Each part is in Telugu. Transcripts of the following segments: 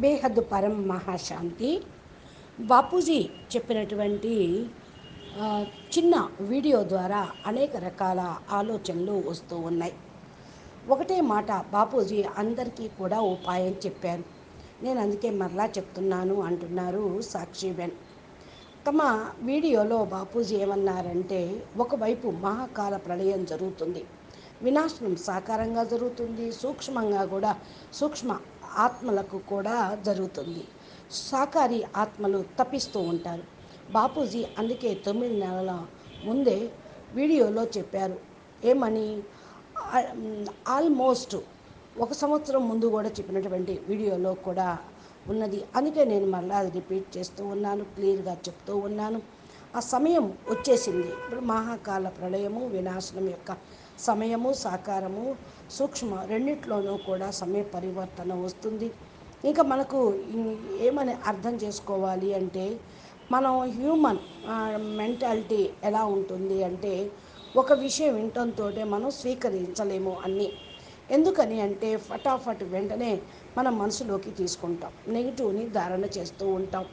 బేహద్ పరం మహాశాంతి. బాపూజీ చెప్పినటువంటి చిన్న వీడియో ద్వారా అనేక రకాల ఆలోచనలు వస్తూ ఉన్నాయి. ఒకటే మాట బాపూజీ అందరికీ కూడా ఉపాయం చెప్పారు. నేను అందుకే మరలా చెప్తున్నాను అంటున్నారు సాక్షిబెన్ తమ వీడియోలో బాపూజీ ఏమన్నారంటే ఒకవైపు మహాకాల ప్రళయం జరుగుతుంది. వినాశనం సాకారంగా జరుగుతుంది. సూక్ష్మంగా కూడా సూక్ష్మ ఆత్మలకు కూడా జరుగుతుంది. సాకారి ఆత్మలు తప్పిస్తూ ఉంటారు. బాపూజీ అందుకే తొమ్మిది నెలల ముందే వీడియోలో చెప్పారు. ఏమని? ఆల్మోస్ట్ ఒక సంవత్సరం ముందు కూడా చెప్పినటువంటి వీడియోలో కూడా ఉన్నది. అందుకే నేను మళ్ళీ అది రిపీట్ చేస్తూ ఉన్నాను క్లియర్గా చెప్తూ ఉన్నాను. ఆ సమయం వచ్చేసింది. ఇప్పుడు మహాకాల ప్రళయము వినాశనం యొక్క సమయము సాకారము సూక్ష్మ రెండిట్లోనూ కూడా సమయ పరివర్తన వస్తుంది. ఇంకా మనకు ఏమని అర్థం చేసుకోవాలి అంటే మనం హ్యూమన్ మెంటాలిటీ ఎలా ఉంటుంది అంటే ఒక విషయం వినటంతో మనం స్వీకరించలేము అన్నీ. ఎందుకని అంటే ఫటాఫట్ వెంటనే మన మనసులోకి తీసుకుంటాం. నెగిటివ్ని ధారణ చేస్తూ ఉంటాం.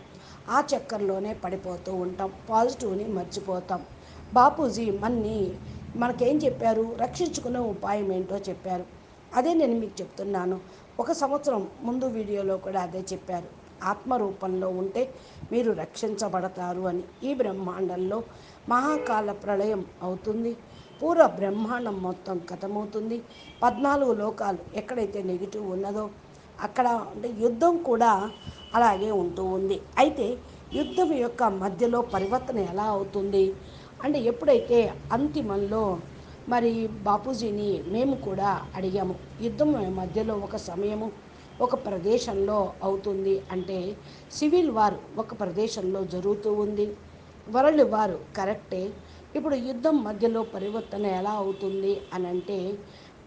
ఆ చక్కర్లోనే పడిపోతూ ఉంటాం. పాజిటివ్ని మర్చిపోతాం. బాపూజీ మన్ని మనకేం చెప్పారు? రక్షించుకునే ఉపాయం ఏంటో చెప్పారు. అదే నేను మీకు చెప్తున్నాను. ఒక సంవత్సరం ముందు వీడియోలో కూడా అదే చెప్పారు. ఆత్మ రూపంలో ఉంటే మీరు రక్షించబడతారు అని. ఈ బ్రహ్మాండంలో మహాకాల ప్రళయం అవుతుంది. పూర్వ బ్రహ్మాండం మొత్తం కథమవుతుంది. పద్నాలుగు లోకాలు ఎక్కడైతే నెగిటివ్ ఉన్నదో అక్కడ అంటే యుద్ధం కూడా అలాగే ఉంటూ ఉంది. అయితే యుద్ధం యొక్క మధ్యలో పరివర్తన ఎలా అవుతుంది? అంటే ఎప్పుడైతే అంతిమంలో మరి బాపూజీని మేము కూడా అడిగాము యుద్ధం మధ్యలో ఒక సమయము ఒక ప్రదేశంలో అవుతుంది అంటే సివిల్ వార్ ఒక ప్రదేశంలో జరుగుతూ ఉంది వరల్డ్ వారు కరెక్టే ఇప్పుడు యుద్ధం మధ్యలో పరివర్తన ఎలా అవుతుంది అని అంటే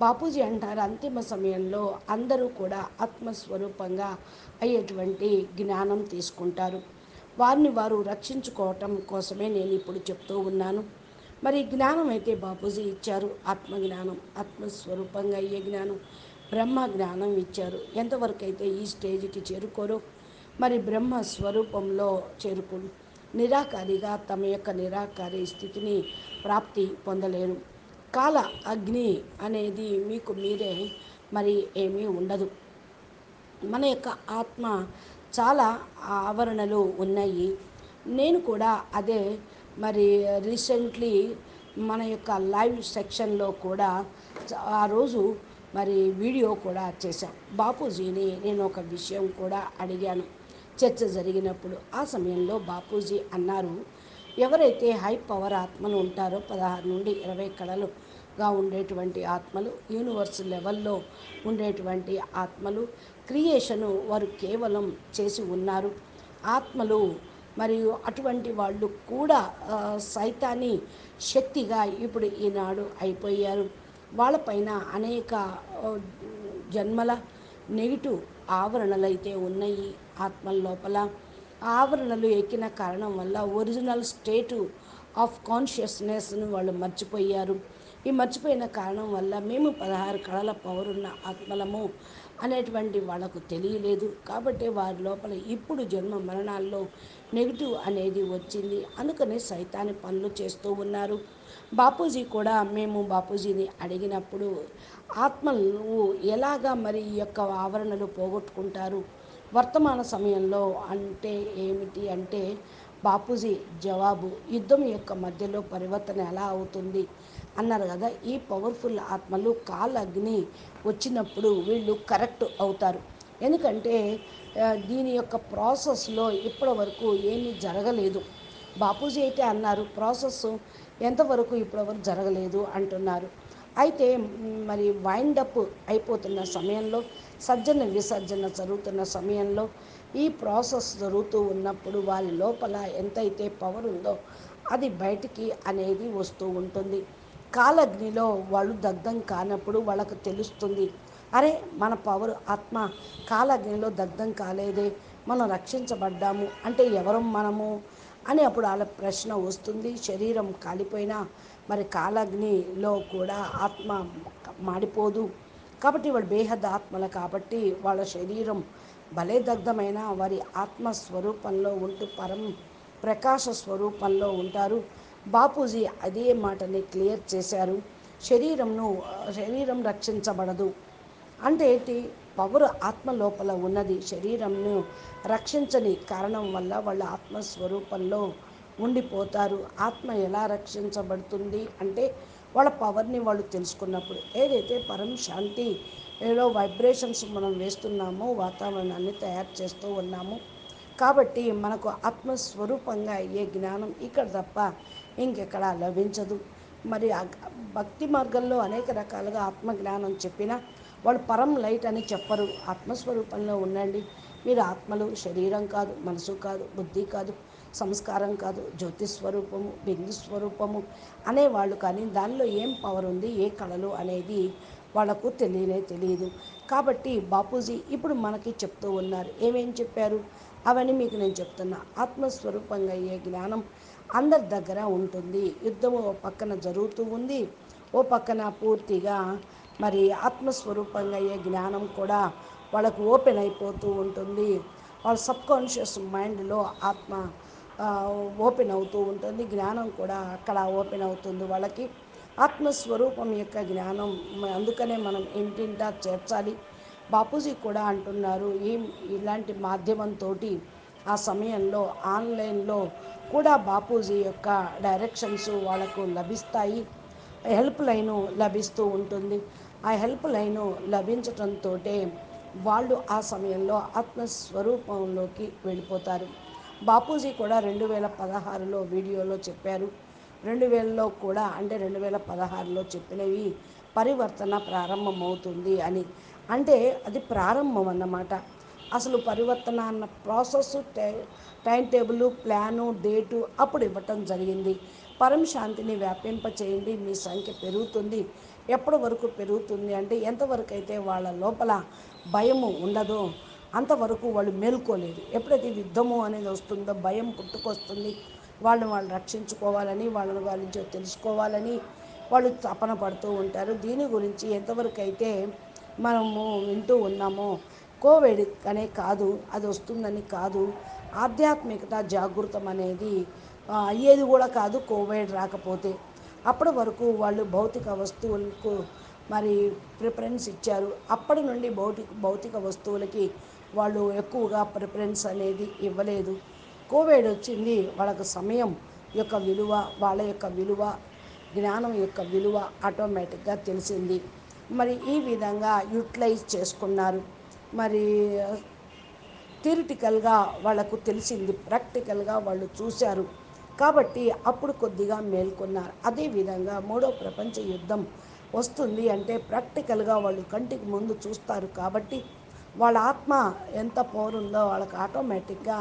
బాపూజీ అంటారు అంతిమ సమయంలో అందరూ కూడా ఆత్మస్వరూపంగా అయ్యేటువంటి జ్ఞానం తీసుకుంటారు. వారిని వారు రక్షించుకోవటం కోసమే నేను ఇప్పుడు చెప్తూ ఉన్నాను. మరి జ్ఞానం అయితే బాపూజీ ఇచ్చారు. ఆత్మజ్ఞానం ఆత్మస్వరూపంగా అయ్యే జ్ఞానం? బ్రహ్మ జ్ఞానం ఇచ్చారు. ఎంతవరకు అయితే ఈ స్టేజ్కి చేరుకోరో మరి బ్రహ్మ స్వరూపంలో చేరుకు నిరాకారిగా తమ యొక్క నిరాకారి స్థితిని ప్రాప్తి పొందలేరు. కాల అగ్ని అనేది మీకు మీరే మరి ఏమీ ఉండదు. మన యొక్క ఆత్మ చాలా ఆవరణలు ఉన్నాయి. నేను కూడా అదే మరి రీసెంట్లీ మన యొక్క లైవ్ సెక్షన్లో కూడా ఆ రోజు మరి వీడియో కూడా చేశాం. బాపూజీని నేను ఒక విషయం కూడా అడిగాను. చర్చ జరిగినప్పుడు ఆ సమయంలో బాపూజీ అన్నారు ఎవరైతే హై పవర్ ఆత్మలు ఉంటారో పదహారు నుండి ఇరవై కళలుగా ఉండేటువంటి ఆత్మలు యూనివర్స్ లెవెల్లో ఉండేటువంటి ఆత్మలు క్రియేషను వారు కేవలం చేసి ఉన్నారు. ఆత్మలు మరియు అటువంటి వాళ్ళు కూడా సైతాన్ని శక్తిగా ఇప్పుడు ఈనాడు అయిపోయారు. వాళ్ళపైన అనేక జన్మల నెగిటివ్ ఆవరణలు అయితే ఉన్నాయి ఆత్మల లోపల. ఆవరణలు ఎక్కిన కారణం వల్ల ఒరిజినల్ స్టేటు ఆఫ్ కాన్షియస్నెస్ను వాళ్ళు మర్చిపోయారు. ఈ మర్చిపోయిన కారణం వల్ల మేము పదహారు కళల పౌరున్న ఆత్మలము అనేటువంటి వాళ్ళకు తెలియలేదు. కాబట్టి వారి లోపల ఇప్పుడు జన్మ మరణాల్లో నెగిటివ్ అనేది వచ్చింది. అందుకని సైతాన్ని పనులు చేస్తూ ఉన్నారు. బాపూజీ కూడా మేము బాపూజీని అడిగినప్పుడు ఆత్మలు ఎలాగా మరి ఈ యొక్క ఆవరణలు పోగొట్టుకుంటారు? వర్తమాన సమయంలో అంటే ఏమిటి అంటే బాపూజీ జవాబు యుద్ధం యొక్క మధ్యలో పరివర్తన ఎలా అవుతుంది? అన్నారు కదా ఈ పవర్ఫుల్ ఆత్మలు కాల్ అగ్ని వచ్చినప్పుడు వీళ్ళు కరెక్ట్ అవుతారు. ఎందుకంటే దీని యొక్క ప్రాసెస్లో ఇప్పటి వరకు ఏమీ జరగలేదు. బాపూజీ అయితే అన్నారు ప్రాసెస్ ఎంతవరకు ఇప్పటివరకు జరగలేదు? అంటున్నారు. అయితే మరి వైండప్ అయిపోతున్న సమయంలో సజ్జన విసర్జన జరుగుతున్న సమయంలో ఈ ప్రాసెస్ జరుగుతూ ఉన్నప్పుడు వారి లోపల ఎంతైతే పవర్ ఉందో అది బయటికి అనేది వస్తూ ఉంటుంది. కాలగ్నిలో వాళ్ళు దగ్ధం కానప్పుడు వాళ్ళకు తెలుస్తుంది అరే మన పవర్ ఆత్మ కాలగ్నిలో దగ్ధం కాలేదే మనం రక్షించబడ్డాము అంటే ఎవరు మనము? అని అప్పుడు వాళ్ళ ప్రశ్న వస్తుంది. శరీరం కాలిపోయినా మరి కాలగ్నిలో కూడా ఆత్మ మాడిపోదు. కాబట్టి వాళ్ళు బేహద్ ఆత్మలు కాబట్టి వాళ్ళ శరీరం భలే దగ్ధమైన వారి ఆత్మస్వరూపంలో ఉంటూ పరం ప్రకాశ స్వరూపంలో ఉంటారు. బాపూజీ అదే మాటని క్లియర్ చేశారు. శరీరంను శరీరం రక్షించబడదు. అంటే ఏంటి? పవర్ ఆత్మ లోపల ఉన్నది. శరీరంను రక్షించని కారణం వల్ల వాళ్ళ ఆత్మస్వరూపంలో ఉండిపోతారు. ఆత్మ ఎలా రక్షించబడుతుంది అంటే వాళ్ళ పవర్ని వాళ్ళు తెలుసుకున్నప్పుడు. ఏదైతే పరం శాంతి ఏదో వైబ్రేషన్స్ మనం వేస్తున్నామో వాతావరణాన్ని తయారు చేస్తూ ఉన్నాము కాబట్టి మనకు ఆత్మస్వరూపంగా అయ్యే జ్ఞానం ఇక్కడ తప్ప ఇంకెక్కడ లభించదు. మరి భక్తి మార్గంలో అనేక రకాలుగా ఆత్మజ్ఞానం చెప్పినా వాళ్ళు పరం లైట్ అని చెప్పరు. ఆత్మస్వరూపంలో ఉండండి. మీరు ఆత్మలు శరీరం కాదు మనసు కాదు బుద్ధి కాదు సంస్కారం కాదు జ్యోతి స్వరూపము బిందు స్వరూపము అనేవాళ్ళు కానీ దానిలో ఏం పవర్ ఉంది ఏ కళలు అనేది వాళ్ళకు తెలియనే తెలియదు. కాబట్టి బాపూజీ ఇప్పుడు మనకి చెప్తూ ఉన్నారు. ఏమేం చెప్పారు? అవన్నీ మీకు నేను చెప్తున్నా. ఆత్మస్వరూపంగా అయ్యే జ్ఞానం అందరి దగ్గర ఉంటుంది. యుద్ధం ఓ పక్కన జరుగుతూ ఉంది. ఓ పక్కన పూర్తిగా మరి ఆత్మస్వరూపంగా అయ్యే జ్ఞానం కూడా వాళ్ళకు ఓపెన్ అయిపోతూ ఉంటుంది. వాళ్ళ సబ్ కాన్షియస్ మైండ్లో ఆత్మ ఓపెన్ అవుతూ ఉంటుంది. జ్ఞానం కూడా అక్కడ ఓపెన్ అవుతుంది వాళ్ళకి. ఆత్మస్వరూపం యొక్క జ్ఞానం. అందుకనే మనం ఇంటింటా చేర్చాలి. బాపూజీ కూడా అంటున్నారు ఈ ఇలాంటి మాధ్యమంతో ఆ సమయంలో ఆన్లైన్లో కూడా బాపూజీ యొక్క డైరెక్షన్స్ వాళ్ళకు లభిస్తాయి హెల్ప్ లైను లభిస్తూ ఉంటుంది. ఆ హెల్ప్ లైను లభించటంతో వాళ్ళు ఆ సమయంలో ఆత్మస్వరూపంలోకి వెళ్ళిపోతారు. బాపూజీ కూడా రెండు వేల పదహారులో వీడియోలో చెప్పారు. రెండు వేలలో కూడా అంటే రెండు వేల పదహారులో చెప్పినవి పరివర్తన ప్రారంభమవుతుంది అని. అంటే అది ప్రారంభం అన్నమాట. అసలు పరివర్తన అన్న process time table plan date అప్పుడు ఇవ్వటం జరిగింది. పరం శాంతిని వ్యాపింప చేయండి మీ సంఖ్య పెరుగుతుంది. ఎప్పటి వరకు పెరుగుతుంది అంటే ఎంతవరకు అయితే వాళ్ళ లోపల భయము ఉండదో అంతవరకు వాళ్ళు మేల్కోలేరు ఎప్పుడైతే యుద్ధము అనేది వస్తుందో భయం పుట్టుకొస్తుంది వాళ్ళని వాళ్ళు రక్షించుకోవాలని వాళ్ళని వాళ్ళ తెలుసుకోవాలని వాళ్ళు తపన పడుతూ ఉంటారు. దీని గురించి ఎంతవరకు అయితే మనము వింటూ ఉన్నామో కోవిడ్ అనే కాదు అది వస్తుందని కాదు ఆధ్యాత్మికత జాగృతం అనేది అయ్యేది కూడా కాదు కోవిడ్ రాకపోతే. అప్పటి వరకు వాళ్ళు భౌతిక వస్తువులకు మరి ప్రిఫరెన్స్ ఇచ్చారు. అప్పటి నుండి భౌతిక భౌతిక వస్తువులకి వాళ్ళు ఎక్కువగా ప్రిఫరెన్స్ అనేది ఇవ్వలేదు. కోవిడ్ వచ్చింది వాళ్ళకు సమయం యొక్క విలువ వాళ్ళ యొక్క విలువ జ్ఞానం యొక్క విలువ ఆటోమేటిక్గా తెలిసింది. మరి ఈ విధంగా యూటిలైజ్ చేసుకున్నారు. మరి థిరిటికల్గా వాళ్ళకు తెలిసింది ప్రాక్టికల్గా వాళ్ళు చూశారు. కాబట్టి అప్పుడు కొద్దిగా మేల్కొన్నారు. అదేవిధంగా మూడో ప్రపంచ యుద్ధం వస్తుంది అంటే ప్రాక్టికల్గా వాళ్ళు కంటికి ముందు చూస్తారు కాబట్టి వాళ్ళ ఆత్మ ఎంత పోరుందో వాళ్ళకి ఆటోమేటిక్గా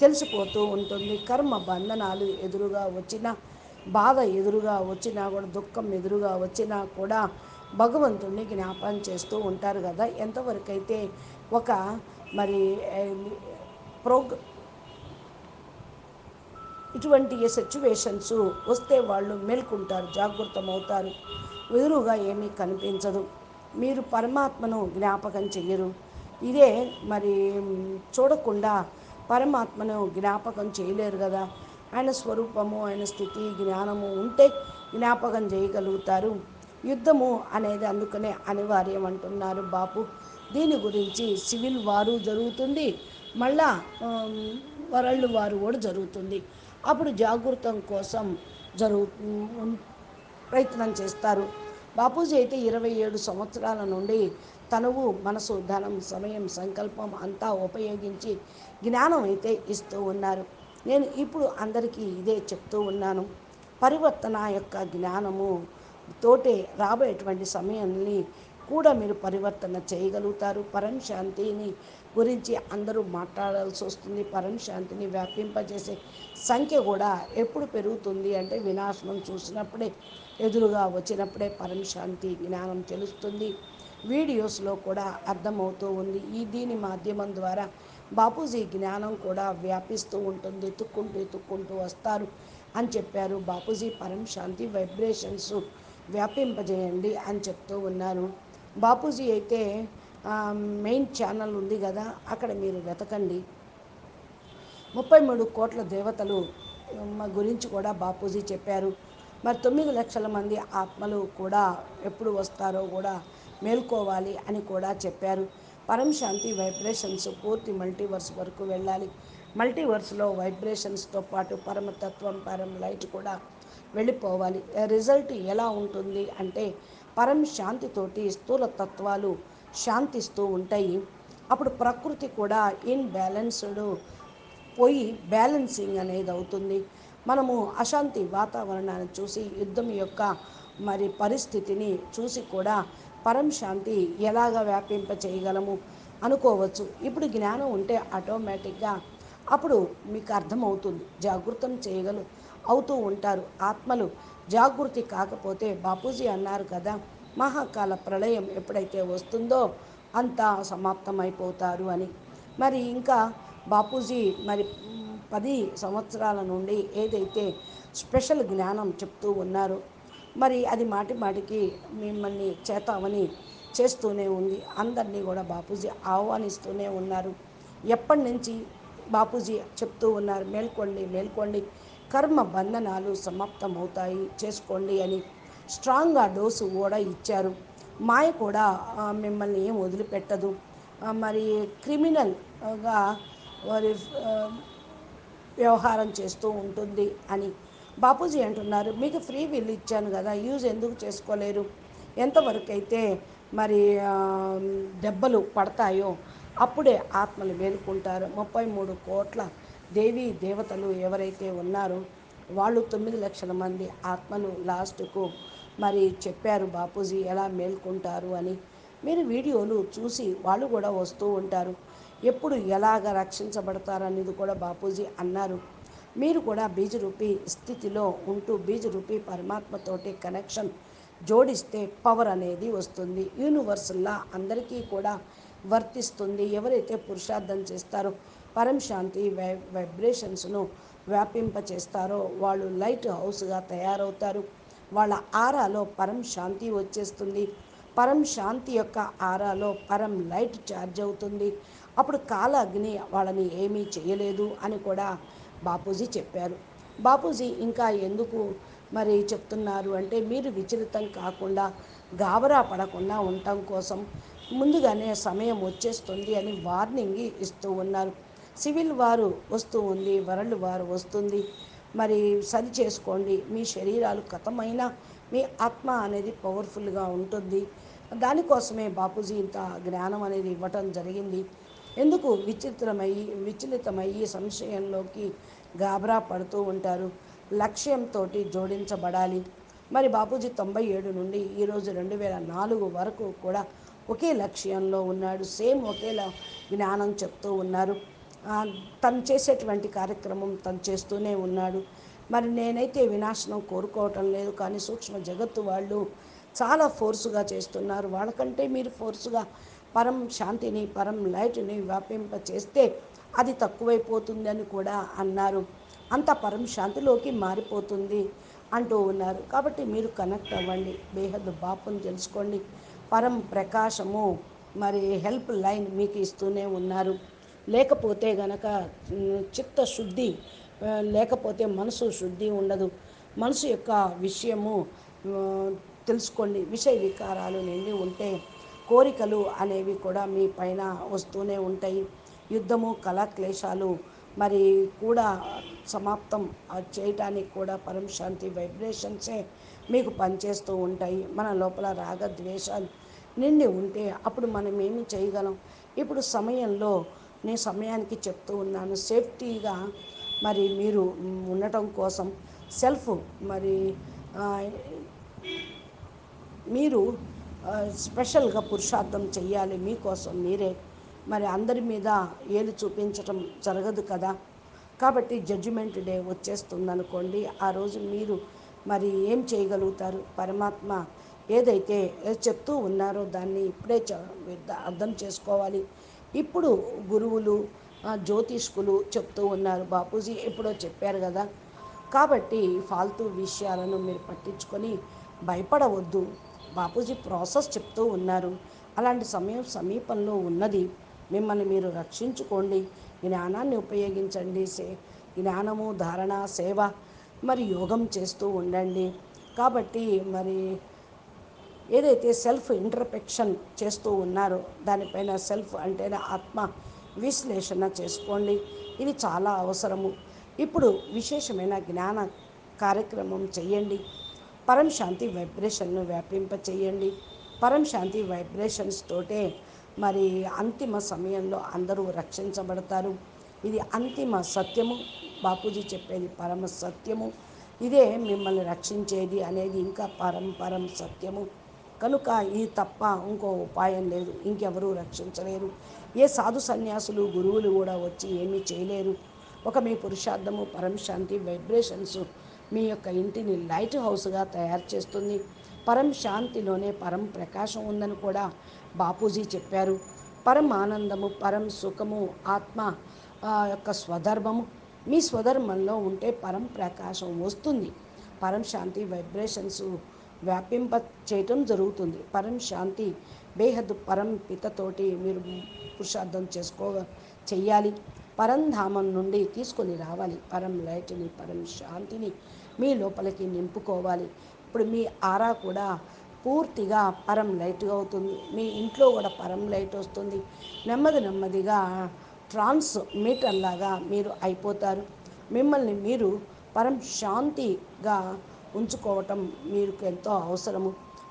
తెలిసిపోతూ ఉంటుంది. కర్మ బంధనాలు ఎదురుగా వచ్చినా బాధ ఎదురుగా వచ్చినా కూడా దుఃఖం ఎదురుగా వచ్చినా కూడా భగవంతుడిని జ్ఞాపకం చేస్తూ ఉంటారు కదా. ఎంతవరకు అయితే ఒక మరి ప్రోగ్ ఇటువంటి సిచ్యువేషన్స్ వస్తే వాళ్ళు మేల్కుంటారు జాగృతమవుతారు. ఎదురుగా ఏమీ కనిపించదు. మీరు పరమాత్మను జ్ఞాపకం చెయ్యరు. ఇదే మరి చూడకుండా పరమాత్మను జ్ఞాపకం చేయలేరు కదా. ఆయన స్వరూపము ఆయన స్థితి జ్ఞానము ఉంటే జ్ఞాపకం చేయగలుగుతారు. యుద్ధము అనేది అందుకనే అనివార్యం అంటున్నారు బాపు. దీని గురించి సివిల్ వారు జరుగుతుంది మళ్ళా వరల్డ్ వారు కూడా జరుగుతుంది. అప్పుడు జాగృతం కోసం జరుగు ప్రయత్నం చేస్తారు. బాపూజీ అయితే ఇరవై ఏడు సంవత్సరాల నుండి తనువు మనసు ధనం సమయం సంకల్పం అంతా ఉపయోగించి జ్ఞానం అయితే ఇస్తూ ఉన్నారు. నేను ఇప్పుడు అందరికీ ఇదే చెప్తూ ఉన్నాను. పరివర్తన యొక్క జ్ఞానము తోటే రాబోయేటువంటి సమయాన్ని కూడా మీరు పరివర్తన చేయగలుగుతారు. పరం శాంతిని గురించి అందరూ మాట్లాడాల్సి వస్తుంది. పరం శాంతిని వ్యాపింపజేసే సంఖ్య కూడా ఎప్పుడు పెరుగుతుంది అంటే వినాశనం చూసినప్పుడే ఎదురుగా వచ్చినప్పుడే పరం శాంతి జ్ఞానం తెలుస్తుంది. వీడియోస్లో కూడా అర్థమవుతూ ఉంది. ఈ దీని మాధ్యమం ద్వారా బాపూజీ జ్ఞానం కూడా వ్యాపిస్తూ ఉంటుంది. ఎత్తుక్కుంటూ ఎత్తుక్కుంటూ వస్తారు అని చెప్పారు బాపూజీ. పరం శాంతి వైబ్రేషన్స్ వ్యాపింపజేయండి అని చెప్తూ ఉన్నారు. బాపూజీ అయితే మెయిన్ ఛానల్ ఉంది కదా అక్కడ మీరు వెతకండి. ముప్పై మూడు కోట్ల దేవతలు గురించి కూడా బాపూజీ చెప్పారు. మరి తొమ్మిది లక్షల మంది ఆత్మలు కూడా ఎప్పుడు వస్తారో కూడా మేల్కోవాలి అని కూడా చెప్పారు. పరం శాంతి వైబ్రేషన్స్ పూర్తి మల్టీవర్స్ వరకు వెళ్ళాలి. మల్టీవర్స్లో వైబ్రేషన్స్తో పాటు పరమతత్వం పరం లైట్ కూడా వెళ్ళిపోవాలి. రిజల్ట్ ఎలా ఉంటుంది అంటే పరం శాంతితోటి స్థూల తత్వాలు శాంతిస్తూ ఉంటాయి. అప్పుడు ప్రకృతి కూడా ఇన్ బ్యాలెన్స్డ్ పోయి బ్యాలెన్సింగ్ అనేది అవుతుంది. మనము అశాంతి వాతావరణాన్ని చూసి యుద్ధం యొక్క మరి పరిస్థితిని చూసి కూడా పరం శాంతి ఎలాగ వ్యాపింప చేయగలము అనుకోవచ్చు. ఇప్పుడు జ్ఞానం ఉంటే ఆటోమేటిక్గా అప్పుడు మీకు అర్థమవుతుంది. జాగృతం చేయగలు అవుతూ ఉంటారు. ఆత్మలు జాగృతి కాకపోతే బాపూజీ అన్నారు కదా మహాకాల ప్రళయం ఎప్పుడైతే వస్తుందో అంతా సమాప్తమైపోతారు అని. మరి ఇంకా బాపూజీ మరి పది సంవత్సరాల నుండి ఏదైతే స్పెషల్ జ్ఞానం చెప్తూ ఉన్నారో మరి అది మాటి మాటికి మిమ్మల్ని చేతామని చేస్తూనే ఉంది. అందరినీ కూడా బాపూజీ ఆహ్వానిస్తూనే ఉన్నారు. ఎప్పటి నుంచి బాపూజీ చెప్తూ ఉన్నారు మేల్కోండి మేల్కోండి కర్మ బంధనాలు సమాప్తమవుతాయి చేసుకోండి అని స్ట్రాంగ్గా డోసు కూడా ఇచ్చారు. మాయ కూడా మిమ్మల్ని ఏం వదిలిపెట్టదు. మరి క్రిమినల్గా వారి వ్యవహారం చేస్తూ ఉంటుంది అని బాపూజీ అంటున్నారు మీకు ఫ్రీ విల్ ఇచ్చాను కదా యూజ్ ఎందుకు చేసుకోలేరు? ఎంతవరకు అయితే మరి దెబ్బలు పడతాయో అప్పుడే ఆత్మలు మేలుకుంటారు. ముప్పై మూడు కోట్ల దేవీ దేవతలు ఎవరైతే ఉన్నారో వాళ్ళు తొమ్మిది లక్షల మంది ఆత్మలు లాస్ట్కు మరి చెప్పారు బాపూజీ ఎలా మేల్కొంటారు అని. మీరు వీడియోలు చూసి వాళ్ళు కూడా వస్తూ ఉంటారు. ఎప్పుడు ఎలాగ రక్షించబడతారనేది కూడా బాపూజీ అన్నారు. మీరు కూడా బీజరూపి స్థితిలో ఉంటూ బీజరూపి పరమాత్మతోటి కనెక్షన్ జోడిస్తే పవర్ అనేది వస్తుంది. యూనివర్సల్లా అందరికీ కూడా వర్తిస్తుంది. ఎవరైతే పురుషార్థం చేస్తారో పరం శాంతి వై వైబ్రేషన్స్ను వ్యాపింప చేస్తారో వాళ్ళు లైట్ హౌస్గా తయారవుతారు. వాళ్ళ ఆరాలో పరం శాంతి వచ్చేస్తుంది. పరం శాంతి యొక్క ఆరాలో పరం లైట్ ఛార్జ్ అవుతుంది. అప్పుడు కాల అగ్ని వాళ్ళని ఏమీ చేయలేదు అని కూడా బాపూజీ చెప్పారు. బాపూజీ ఇంకా ఎందుకు మరి చెప్తున్నారు అంటే మీరు విచలితం కాకుండా గాబరా పడకుండా ఉండటం కోసం ముందుగానే సమయం వచ్చేస్తుంది అని వార్నింగ్ ఇస్తూ ఉన్నారు. సివిల్ వారు వస్తూ ఉంది వరల్డ్ వారు వస్తుంది. మరి సరి చేసుకోండి. మీ శరీరాలు కథమైన మీ ఆత్మ అనేది పవర్ఫుల్గా ఉంటుంది. దానికోసమే బాపూజీ ఇంత జ్ఞానం అనేది ఇవ్వటం జరిగింది. ఎందుకు విచిత్రమయ్యి విచలితమయ్యి సంశయంలోకి గాబరా పడుతూ ఉంటారు? లక్ష్యంతో జోడించబడాలి. మరి బాపూజీ తొంభై ఏడు నుండి ఈరోజు రెండు వేల నాలుగు వరకు కూడా ఒకే లక్ష్యంలో ఉన్నాడు. సేమ్ ఒకేలా జ్ఞానం చెప్తూ ఉన్నారు. తను చేసేటువంటి కార్యక్రమం తను చేస్తూనే ఉన్నాడు. మరి నేనైతే వినాశనం కోరుకోవటం లేదు కానీ సూక్ష్మ జగత్తు వాళ్ళు చాలా ఫోర్సుగా చేస్తున్నారు. వాళ్ళకంటే మీరు ఫోర్సుగా పరం శాంతిని పరం లైట్ని వ్యాపింప చేస్తే అది తక్కువైపోతుందని కూడా అన్నారు. అంత పరం శాంతిలోకి మారిపోతుంది అంటూ ఉన్నారు. కాబట్టి మీరు కనెక్ట్ అవ్వండి. బేహద్ బాపుని తెలుసుకోండి. పరం ప్రకాశము మరి హెల్ప్ లైన్ మీకు ఇస్తూనే ఉన్నారు. లేకపోతే గనక చిత్తశుద్ధి లేకపోతే మనసు శుద్ధి ఉండదు. మనసు యొక్క విషయము తెలుసుకోండి. విషయ వికారాలు నిండి ఉంటే కోరికలు అనేవి కూడా మీ పైన వస్తూనే ఉంటాయి. యుద్ధము కళాక్లేశాలు మరి కూడా సమాప్తం చేయటానికి కూడా పరం శాంతి వైబ్రేషన్సే మీకు పనిచేస్తూ ఉంటాయి. మన లోపల రాగద్వేషాలు నిండి ఉంటే అప్పుడు మనం ఏమి చేయగలం? ఇప్పుడు సమయంలో నేను సమయానికి చెప్తూ ఉన్నాను. సేఫ్టీగా మరి మీరు ఉండటం కోసం సెల్ఫ్ మరి మీరు స్పెషల్గా పురుషార్థం చెయ్యాలి మీకోసం మీరే. మరి అందరి మీద ఏలు చూపించటం జరగదు కదా. కాబట్టి జడ్జిమెంట్ డే వచ్చేస్తుంది అనుకోండి ఆ రోజు మీరు మరి ఏం చేయగలుగుతారు? పరమాత్మ ఏదైతే చెప్తూ ఉన్నారో దాన్ని ఇప్పుడే చ- అర్థం చేసుకోవాలి. ఇప్పుడు గురువులు జ్యోతిష్కులు చెప్తూ ఉన్నారు. బాపూజీ ఎప్పుడో చెప్పారు కదా. కాబట్టి ఫాల్తూ విషయాలను మీరు పట్టించుకొని భయపడవద్దు. బాపూజీ ప్రాసెస్ చెప్తూ ఉన్నారు. అలాంటి సమయం సమీపంలో ఉన్నది. మిమ్మల్ని మీరు రక్షించుకోండి. జ్ఞానాన్ని ఉపయోగించండి సే. జ్ఞానము ధారణ సేవ మరి యోగం చేస్తూ ఉండండి. కాబట్టి మరి ఏదైతే సెల్ఫ్ ఇంటర్పెక్షన్ చేస్తూ ఉన్నారో దానిపైన సెల్ఫ్ అంటే ఆత్మ విశ్లేషణ చేసుకోండి. ఇది చాలా అవసరము. ఇప్పుడు విశేషమైన జ్ఞాన కార్యక్రమం చేయండి. పరం శాంతి వైబ్రేషన్ను వ్యాపింపచేయండి. పరం శాంతి వైబ్రేషన్స్ తోటే మరి అంతిమ సమయంలో అందరూ రక్షించబడతారు. ఇది అంతిమ సత్యము. బాపూజీ చెప్పేది పరమ సత్యము. ఇదే మిమ్మల్ని రక్షించేది అనేది ఇంకా పరం పరం సత్యము. కనుక ఇది తప్ప ఇంకో ఉపాయం లేదు. ఇంకెవరూ రక్షించలేరు. ఏ సాధు సన్యాసులు గురువులు కూడా వచ్చి ఏమీ చేయలేరు. ఒక మీ పురుషార్థము పరం శాంతి వైబ్రేషన్స్ మీ యొక్క ఇంటిని లైట్ హౌస్గా తయారు చేస్తుంది. పరం శాంతిలోనే పరం ప్రకాశం ఉందని కూడా బాపూజీ చెప్పారు. పరం ఆనందము పరం సుఖము ఆత్మ యొక్క స్వధర్మము. మీ స్వధర్మంలో ఉంటే పరం ప్రకాశం వస్తుంది. పరం శాంతి వైబ్రేషన్స్ వ్యాపింప చేయటం జరుగుతుంది. పరం శాంతి బేహద్దు పరం పితతోటి మీరు పురుషార్థం చేసుకో చెయ్యాలి. పరంధామం నుండి తీసుకొని రావాలి. పరం లైట్ని పరం శాంతిని మీ లోపలికి నింపుకోవాలి. ఇప్పుడు మీ ఆరా కూడా పూర్తిగా పరం లైట్గా అవుతుంది. మీ ఇంట్లో కూడా పరం లైట్ వస్తుంది. నెమ్మది నెమ్మదిగా ట్రాన్స్ మీటర్ లాగా మీరు అయిపోతారు. మిమ్మల్ని మీరు పరం శాంతిగా ఉంచుకోవటం మీకు ఎంతో అవసరము.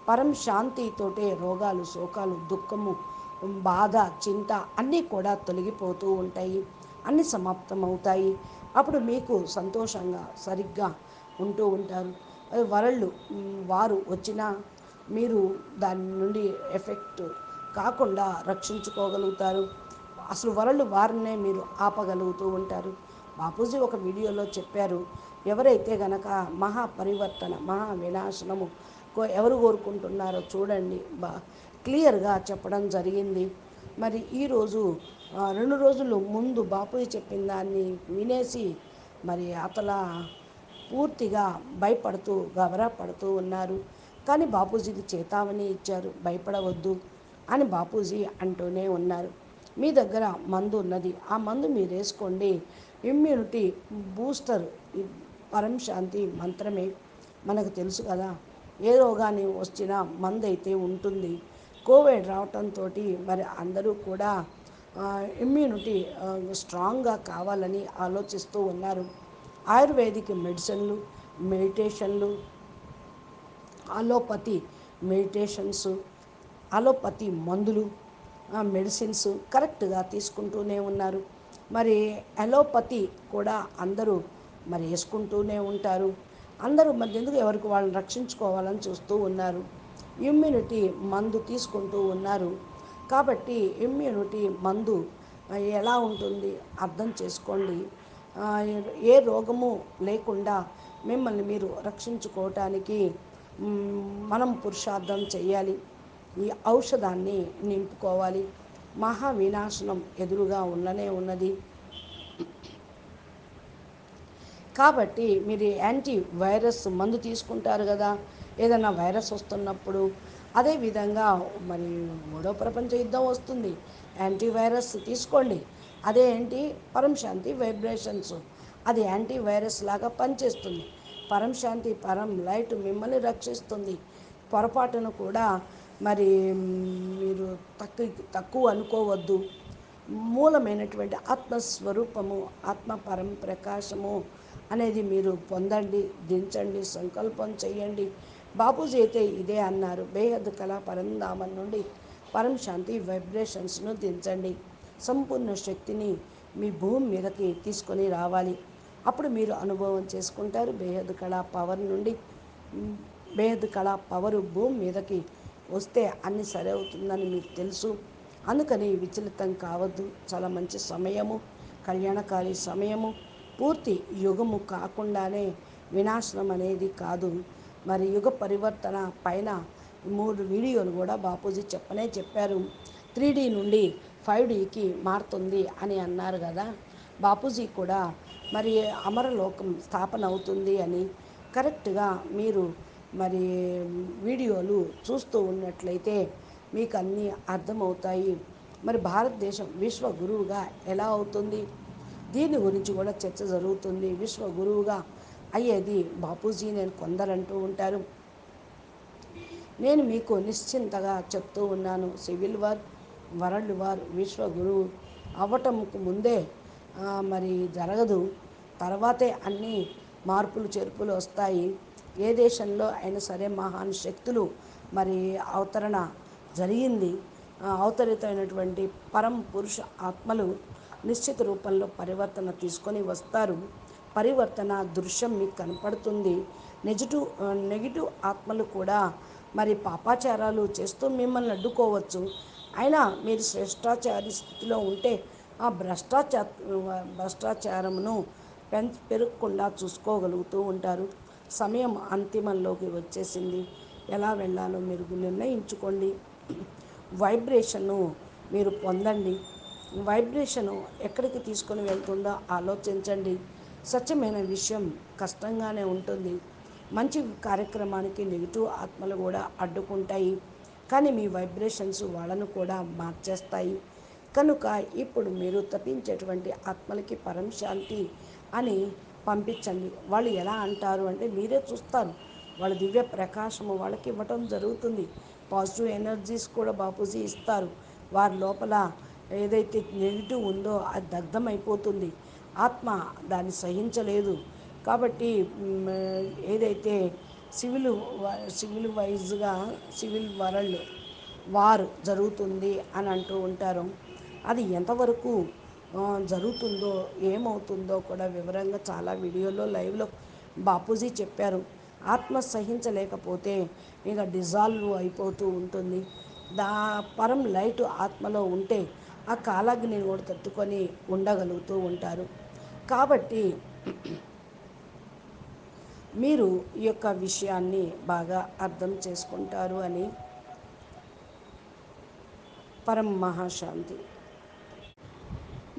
పరం శాంతితోటే రోగాలు శోకాలు దుఃఖము బాధ చింత అన్నీ కూడా తొలగిపోతూ ఉంటాయి. అన్నీ సమాప్తమవుతాయి. అప్పుడు మీకు సంతోషంగా సరిగ్గా ఉంటూ ఉంటారు. వరళ్ళు వారు వచ్చినా మీరు దాని నుండి ఎఫెక్ట్ కాకుండా రక్షించుకోగలుగుతారు. అసలు వరల్డ్ వారినే మీరు ఆపగలుగుతూ ఉంటారు. బాపూజీ ఒక వీడియోలో చెప్పారు ఎవరైతే గనక మహా పరివర్తన మహా వినాశనము ఎవరు కోరుకుంటున్నారో చూడండి. బా క్లియర్గా చెప్పడం జరిగింది. మరి ఈరోజు రెండు రోజులు ముందు బాపూజీ చెప్పిన దాన్ని వినేసి మరి అతల పూర్తిగా భయపడుతూ గబరా పడుతూ ఉన్నారు. కానీ బాపూజీకి చేతావని ఇచ్చారు. భయపడవద్దు అని బాపూజీ అంటూనే ఉన్నారు. మీ దగ్గర మందు ఉన్నది. ఆ మందు మీరు వేసుకోండి ఇమ్యూనిటీ బూస్టర్ పరం శాంతి మంత్రమే. మనకు తెలుసు కదా ఏ రోగాన్ని వచ్చినా మందు అయితే ఉంటుంది. కోవిడ్ రావటంతో మరి అందరూ కూడా ఇమ్యూనిటీ స్ట్రాంగ్గా కావాలని ఆలోచిస్తూ ఉన్నారు. ఆయుర్వేదిక్ మెడిసిన్లు మెడిటేషన్లు అలోపతి మెడిటేషన్స్ అలోపతి మందులు మెడిసిన్స్ కరెక్ట్గా తీసుకుంటూనే ఉన్నారు. మరి అలోపతి కూడా అందరూ మరి వేసుకుంటూనే ఉంటారు. అందరూ మరి ఎందుకు ఎవరికి వాళ్ళని రక్షించుకోవాలని చూస్తూ ఉన్నారు. ఇమ్యూనిటీ మందు తీసుకుంటూ ఉన్నారు. కాబట్టి ఇమ్యూనిటీ మందు ఎలా ఉంటుంది అర్థం చేసుకోండి. ఏ రోగము లేకుండా మిమ్మల్ని మీరు రక్షించుకోవటానికి మనం పురుషార్థం చేయాలి. ఈ ఔషధాన్ని నింపుకోవాలి. మహా వినాశనం ఎదురుగా ఉన్ననే ఉన్నది. కాబట్టి మీరు యాంటీ వైరస్ మందు తీసుకుంటారు కదా ఏదైనా వైరస్ వస్తున్నప్పుడు అదేవిధంగా మరి మూడో ప్రపంచ యుద్ధం వస్తుంది. యాంటీవైరస్ తీసుకోండి. అదే ఏంటి వైబ్రేషన్స్. అది యాంటీ వైరస్ లాగా పనిచేస్తుంది. పరంశాంతి పరం లైట్ మిమ్మల్ని రక్షిస్తుంది. పొరపాటును కూడా మరి మీరు తక్కువ తక్కువ అనుకోవద్దు. మూలమైనటువంటి ఆత్మస్వరూపము ఆత్మ పరం ప్రకాశము అనేది మీరు పొందండి దించండి సంకల్పం చేయండి బాపూజీ అయితే ఇదే అన్నారు. బేహద్ కళా పరంధామం నుండి పరం శాంతి వైబ్రేషన్స్ను దించండి. సంపూర్ణ శక్తిని మీ భూమి మీదకి తీసుకొని రావాలి. అప్పుడు మీరు అనుభవం చేసుకుంటారు. బేహద్ కళ పవర్ నుండి బేహద్ కళ పవర్ భూమి మీదకి వస్తే అన్ని సరి అవుతుందని మీకు తెలుసు. అందుకని విచలితం కావద్దు. చాలా మంచి సమయము కళ్యాణకారి సమయము. పూర్తి యుగము కాకుండానే వినాశనం అనేది కాదు. మరి యుగ పరివర్తన పైన మూడు వీడియోలు కూడా బాపూజీ చెప్పనే చెప్పారు. త్రీ డీ నుండి ఫైవ్ డీకి మారుతుంది అని అన్నారు కదా. బాపూజీ కూడా మరి అమరలోకం స్థాపన అవుతుంది అని కరెక్ట్గా మీరు మరి వీడియోలు చూస్తూ ఉన్నట్లయితే మీకు అన్నీ అర్థమవుతాయి. మరి భారతదేశం విశ్వ గురువుగా ఎలా అవుతుంది? దీని గురించి కూడా చర్చ జరుగుతుంది. విశ్వ గురువుగా అయ్యేది బాపూజీ నేను కొందరంటూ ఉంటారు. నేను మీకు నిశ్చింతగా చెప్తూ ఉన్నాను. సివిల్ వార్ వరల్డ్ వార్ విశ్వ గురువు అవ్వటంకు ముందే మరి జరగదు. తర్వాతే అన్ని మార్పులు చేర్పులు వస్తాయి. ఏ దేశంలో అయినా సరే మహాన్ శక్తులు మరి అవతరణ జరిగింది. అవతరితమైనటువంటి పరం పురుష ఆత్మలు నిశ్చిత రూపంలో పరివర్తన తీసుకొని వస్తారు. పరివర్తన దృశ్యం మీకు కనపడుతుంది. నెగిటివ్ నెగిటివ్ ఆత్మలు కూడా మరి పాపాచారాలు చేస్తూ మిమ్మల్ని అడ్డుకోవచ్చు. అయినా మీరు శ్రేష్టాచారి స్థితిలో ఉంటే ఆ భ్రష్టాచార భ్రష్టాచారమును పెంచ పెరగకుండా చూసుకోగలుగుతూ ఉంటారు. సమయం అంతిమంలోకి వచ్చేసింది. ఎలా వెళ్ళాలో మీరు నిర్ణయించుకోండి. వైబ్రేషన్ను మీరు పొందండి. వైబ్రేషను ఎక్కడికి తీసుకొని వెళ్తుందో ఆలోచించండి. సత్యమైన విషయం కష్టంగానే ఉంటుంది. మంచి కార్యక్రమానికి నెగిటివ్ ఆత్మలు కూడా అడ్డుకుంటాయి. కానీ మీ వైబ్రేషన్స్ వాళ్ళను కూడా మార్చేస్తాయి. కనుక ఇప్పుడు మీరు తప్పించేటువంటి ఆత్మలకి పరం శాంతి అని పంపించండి. వాళ్ళు ఎలా అంటారు అంటే మీరే చూస్తారు. వాళ్ళ దివ్య ప్రకాశము వాళ్ళకి ఇవ్వటం జరుగుతుంది. పాజిటివ్ ఎనర్జీస్ కూడా బాపూజీ ఇస్తారు. వారి లోపల ఏదైతే నెగిటివ్ ఉందో అది దగ్ధమైపోతుంది. ఆత్మ దాన్ని సహించలేదు. కాబట్టి ఏదైతే సివిల్ సివిల్ వైజ్గా సివిల్ వరల్డ్ వార్ జరుగుతుంది అని అంటూ ఉంటారు. అది ఎంతవరకు జరుగుతుందో ఏమవుతుందో కూడా వివరంగా చాలా వీడియోలో లైవ్లో బాపూజీ చెప్పారు. ఆత్మ సహించలేకపోతే ఇక డిజాల్వ్ అయిపోతూ ఉంటుంది. దా పరం లైట్ ఆత్మలో ఉంటే ఆ కాలాగ్ని కూడా తట్టుకొని ఉండగలుగుతూ ఉంటారు. కాబట్టి మీరు ఈ యొక్క విషయాన్ని బాగా అర్థం చేసుకుంటారు అని పరం మహాశాంతి